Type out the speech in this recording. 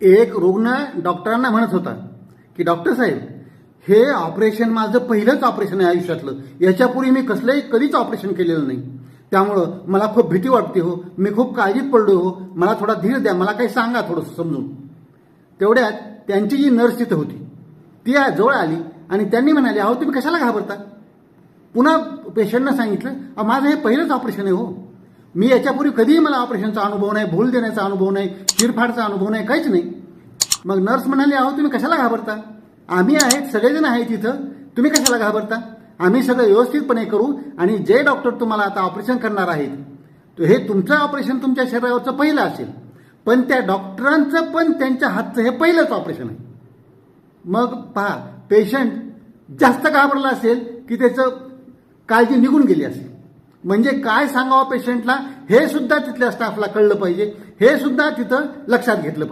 एक रुग्ण डॉक्टरांना म्हणत होता की डॉक्टर साहेब हे ऑपरेशन माझं पहिलंच ऑपरेशन आहे आयुष्यातलं. याच्यापूर्वी मी कसलंही कधीच ऑपरेशन केलेलं नाही. त्यामुळं मला खूप भीती वाटते हो. मी खूप काळजीत पडलो हो. मला थोडा धीर द्या. मला काही सांगा थोडंसं समजून. तेवढ्यात त्यांची जी नर्स तिथं होती ती जवळ आली आणि त्यांनी म्हणाली अहो तुम्ही कशाला घाबरता? पुन्हा पेशंटनं सांगितलं "अहो, माझं हे पहिलंच ऑपरेशन आहे हो. मी याच्यापूर्वी कधीही मला ऑपरेशनचा अनुभव नाही भूल देण्याचा अनुभव नाही चिरफाडचा अनुभव नाही काहीच नाही. मग नर्स म्हणाले अहो तुम्ही कशाला घाबरता? आम्ही आहेत सगळेजण आहेत तिथं तुम्ही कशाला घाबरता? आम्ही सगळं व्यवस्थितपणे करू आणि जे डॉक्टर तुम्हाला आता ऑपरेशन करणार आहेत तो हे तुमचं ऑपरेशन तुमच्या शरीरावरचं पहिलं असेल. पण त्या डॉक्टरांचं पण त्यांच्या हातचं हे पहिलंच ऑपरेशन आहे. मग पहा पेशंट जास्त घाबरला असेल की त्याचं काळजी निघून गेली असेल. म्हणजे काय सांगावं पेशंटला हे सुद्धा तिथल्या स्टाफला कळलं पाहिजे. हे सुद्धा तिथं लक्षात घेतलं पाहिजे.